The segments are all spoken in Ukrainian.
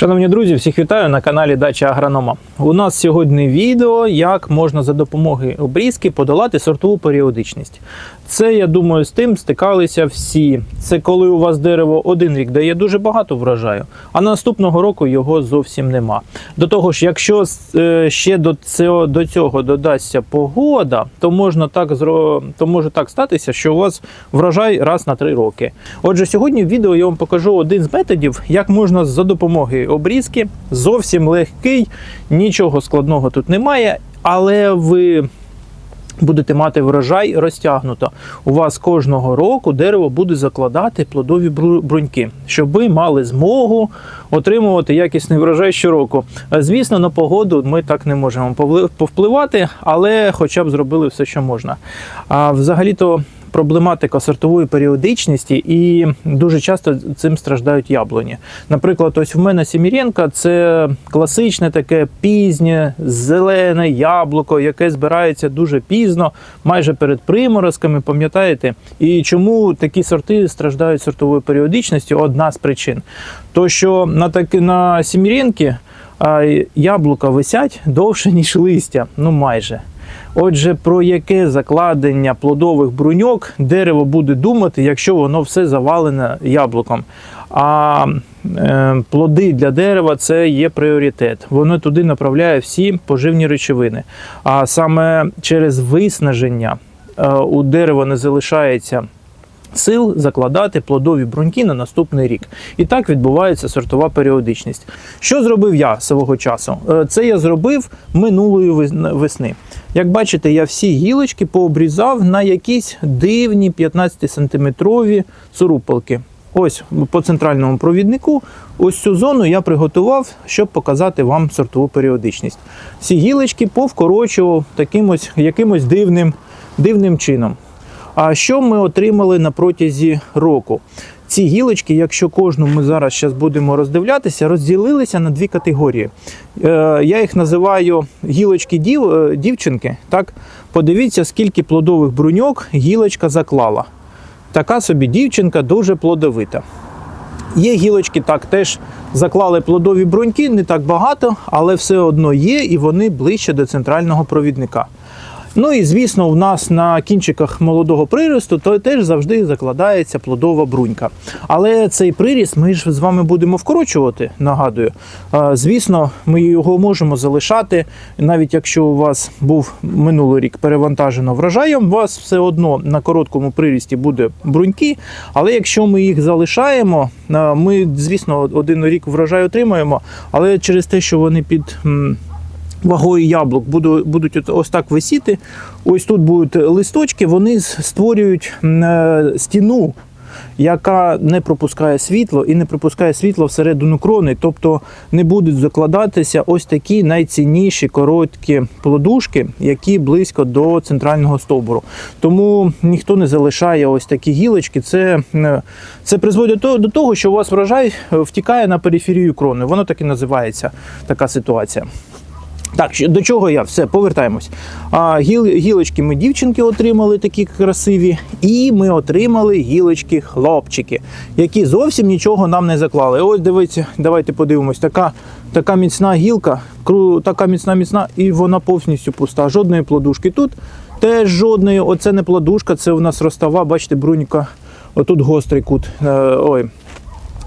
Шановні друзі, всіх вітаю на каналі Дача Агронома. У нас сьогодні відео, як можна за допомогою обрізки подолати сортову періодичність. Це, я думаю, з тим стикалися всі. Це коли у вас дерево один рік дає дуже багато врожаю, а наступного року його зовсім нема. До того ж, якщо е, ще до цього, до цього додасться погода, то можна так то може так статися, що у вас врожай раз на три роки. Отже, сьогодні в відео я вам покажу один з методів, як можна за допомогою обрізки зовсім легкий, нічого складного тут немає, але ви будете мати врожай розтягнуто. У вас кожного року дерево буде закладати плодові бруньки, щоб ви мали змогу отримувати якісний врожай щороку. Е, Звісно, на погоду ми так не можемо повпливати, але хоча б зробили все, що можна. А взагалі-то. Проблематика сортової періодичності, і дуже часто цим страждають яблуні. Наприклад, ось в мене Сіміренка це класичне таке пізнє зелене яблуко, яке збирається дуже пізно, майже перед приморозками, пам'ятаєте? І чому такі сорти страждають сортовою періодичністю? Одна з причин. То що на таки на Сіміренки яблука висять довше, ніж листя, ну майже. Отже, про яке закладення плодових бруньок дерево буде думати, якщо воно все завалене яблуком. А е, плоди для дерева це є пріоритет. Воно туди направляє всі поживні речовини. А саме через виснаження е, у дерева не залишається. Сил закладати плодові бруньки на наступний рік. І так відбувається сортова періодичність. Що зробив я свого часу? Е, Це я зробив минулої весни. Як бачите, я всі гілочки пообрізав на якісь дивні 15-сантиметрові цурупалки. Ось по центральному провіднику. Ось цю зону я приготував, щоб показати вам сортову періодичність. Всі гілочки повкорочував таким ось, якимось дивним, дивним чином. А що ми отримали на протязі року? Ці гілочки, якщо кожну ми зараз щас будемо роздивлятися, розділилися на дві категорії. Е, я їх називаю гілочки дів, е, дівчинки. Так? Подивіться, скільки плодових бруньок гілочка заклала. Така собі дівчинка дуже плодовита. Є гілочки, так теж заклали плодові бруньки, не так багато, але все одно є, і вони ближче до центрального провідника. Ну і звісно, у нас на кінчиках молодого приросту то теж завжди закладається плодова брунька. Але цей приріст ми ж з вами будемо вкорочувати, нагадую. Звісно, ми його можемо залишати, навіть якщо у вас був минулий рік перевантажено врожаєм, у вас все одно на короткому прирісті буде бруньки. Але якщо ми їх залишаємо, ми, звісно, один рік врожай отримаємо, але через те, що вони під. Вагою яблук буду- будуть ось так висіти. Ось тут будуть листочки, вони створюють е, стіну, яка не пропускає світло і не пропускає світло всередину крони. Тобто не будуть закладатися ось такі найцінніші короткі плодушки, які близько до центрального стовбуру. Тому ніхто не залишає ось такі гілочки. Це, е, це призводить до того- що у вас врожай е, втікає на периферію крони. Воно так і називається така ситуація. Так, до чого я? Все, повертаємось. А, гіл, гілочки ми дівчинки отримали такі красиві, і ми отримали гілочки хлопчики, які зовсім нічого нам не заклали. Ось дивіться, давайте подивимось. Така, така міцна гілка, така міцна, міцна, і вона повністю пуста. Жодної плодушки тут. Теж жодної. Оце не плодушка, це у нас ростова, бачите, брунька. Отут гострий кут. Е, ой,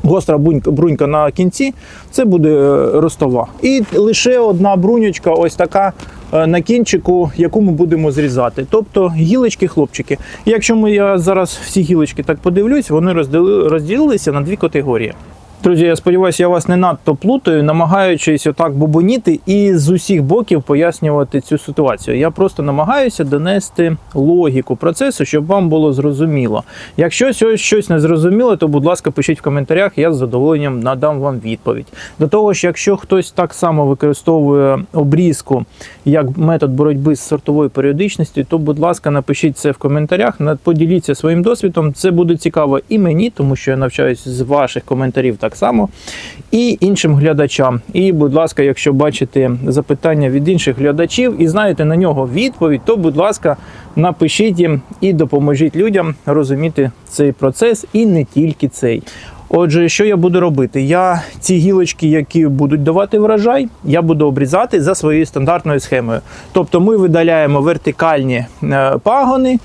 гостра брунька, на кінці, це буде е, ростова. І лише одна бруньочка, ось така е, на кінчику, яку ми будемо зрізати. Тобто гілочки, хлопчики. Якщо ми я зараз всі гілочки так подивлюсь, вони розділи, розділилися на дві категорії. Друзі, я сподіваюся, я вас не надто плутаю, намагаючись отак бубоніти і з усіх боків пояснювати цю ситуацію. Я просто намагаюся донести логіку процесу, щоб вам було зрозуміло. Якщо щось, не зрозуміло, то будь ласка, пишіть в коментарях, я з задоволенням надам вам відповідь. До того ж, якщо хтось так само використовує обрізку як метод боротьби з сортовою періодичністю, то будь ласка, напишіть це в коментарях, поділіться своїм досвідом. Це буде цікаво і мені, тому що я навчаюся з ваших коментарів так само, і іншим глядачам. І, будь ласка, якщо бачите запитання від інших глядачів і знаєте на нього відповідь, то будь ласка, напишіть їм і допоможіть людям розуміти цей процес, і не тільки цей. Отже, що я буду робити? Я ці гілочки, які будуть давати врожай, я буду обрізати за своєю стандартною схемою. Тобто ми видаляємо вертикальні е, пагони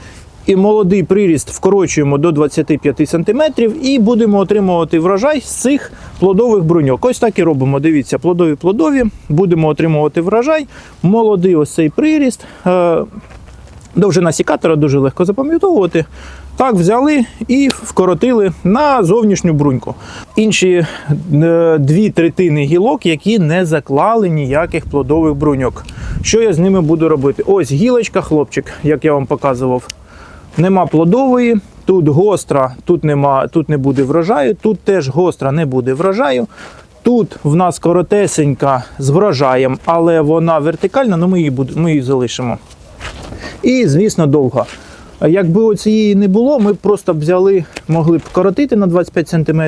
і молодий приріст вкорочуємо до 25 см і будемо отримувати врожай з цих плодових бруньок. Ось так і робимо. Дивіться, плодові плодові, будемо отримувати врожай. Молодий ось цей приріст. е, Довжина сікатора дуже легко запам'ятовувати. Так, взяли і вкоротили на зовнішню бруньку. Інші е, дві третини гілок, які не заклали ніяких плодових бруньок. Що я з ними буду робити? Ось гілочка, хлопчик, як я вам показував. Нема плодової, тут гостра, тут, нема, тут не буде врожаю, тут теж гостра не буде врожаю. Тут в нас коротесенька з врожаєм, але вона вертикальна, ну ми її, буд- ми її залишимо. І, звісно, довга. Якби оцієї не було, ми просто б взяли, могли б коротити на 25 см.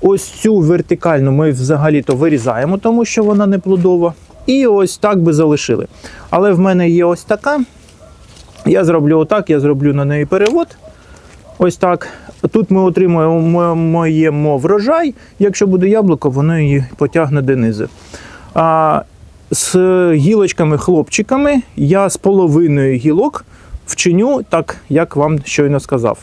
Ось цю вертикальну ми взагалі-то вирізаємо, тому що вона не плодова. І ось так би залишили. Але в мене є ось така. Я зроблю отак, я зроблю на неї перевод. Ось так. Тут ми отримуємо врожай. Якщо буде яблуко, воно її потягне донизу. А з гілочками-хлопчиками я з половиною гілок вчиню так, як вам щойно сказав.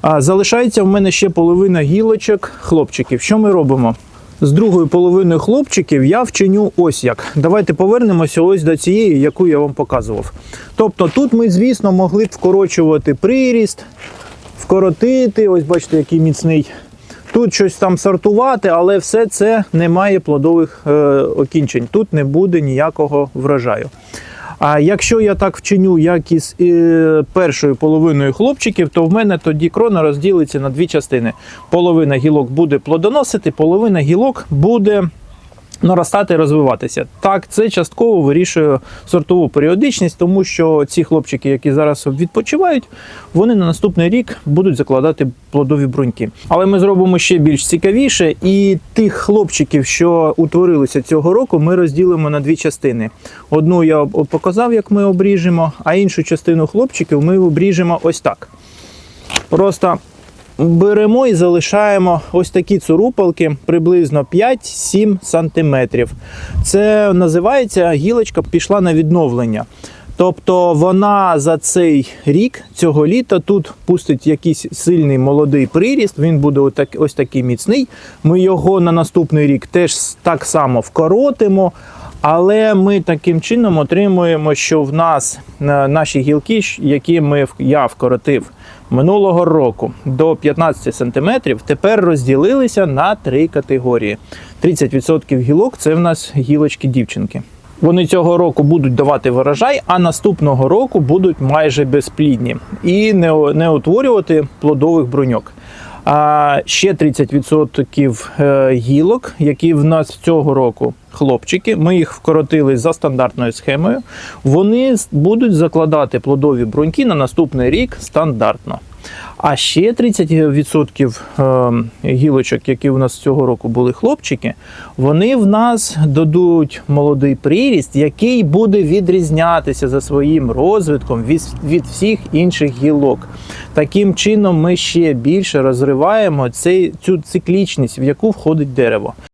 А залишається в мене ще половина гілочок хлопчиків. Що ми робимо? З другою половиною хлопчиків я вчиню ось як. Давайте повернемося ось до цієї, яку я вам показував. Тобто тут ми, звісно, могли б вкорочувати приріст, вкоротити, ось бачите, який міцний. Тут щось там сортувати, але все це не має плодових е, окінчень. Тут не буде ніякого врожаю. А якщо я так вчиню, як із е, першою половиною хлопчиків, то в мене тоді крона розділиться на дві частини. Половина гілок буде плодоносити, половина гілок буде наростати і розвиватися. Так, це частково вирішує сортову періодичність, тому що ці хлопчики, які зараз відпочивають, вони на наступний рік будуть закладати плодові бруньки. Але ми зробимо ще більш цікавіше, і тих хлопчиків, що утворилися цього року, ми розділимо на дві частини. Одну я показав, як ми обріжемо, а іншу частину хлопчиків ми обріжемо ось так. Просто беремо і залишаємо ось такі цурупалки приблизно 5-7 сантиметрів. Це називається гілочка пішла на відновлення. Тобто вона за цей рік цього літа тут пустить якийсь сильний молодий приріст. Він буде ось такий міцний. Ми його на наступний рік теж так само вкоротимо. Але ми таким чином отримуємо, що в нас е, наші гілки, які ми я вкоротив минулого року до 15 см, тепер розділилися на три категорії. 30% гілок це в нас гілочки дівчинки. Вони цього року будуть давати врожай, а наступного року будуть майже безплідні і не, не утворювати плодових бруньок. А ще 30% е, гілок, які в нас цього року хлопчики, ми їх вкоротили за стандартною схемою. Вони будуть закладати плодові бруньки на наступний рік стандартно. А ще 30% е, гілочок, які у нас цього року були хлопчики, вони в нас дадуть молодий приріст, який буде відрізнятися за своїм розвитком від, від всіх інших гілок. Таким чином, ми ще більше розриваємо цей, цю циклічність, в яку входить дерево.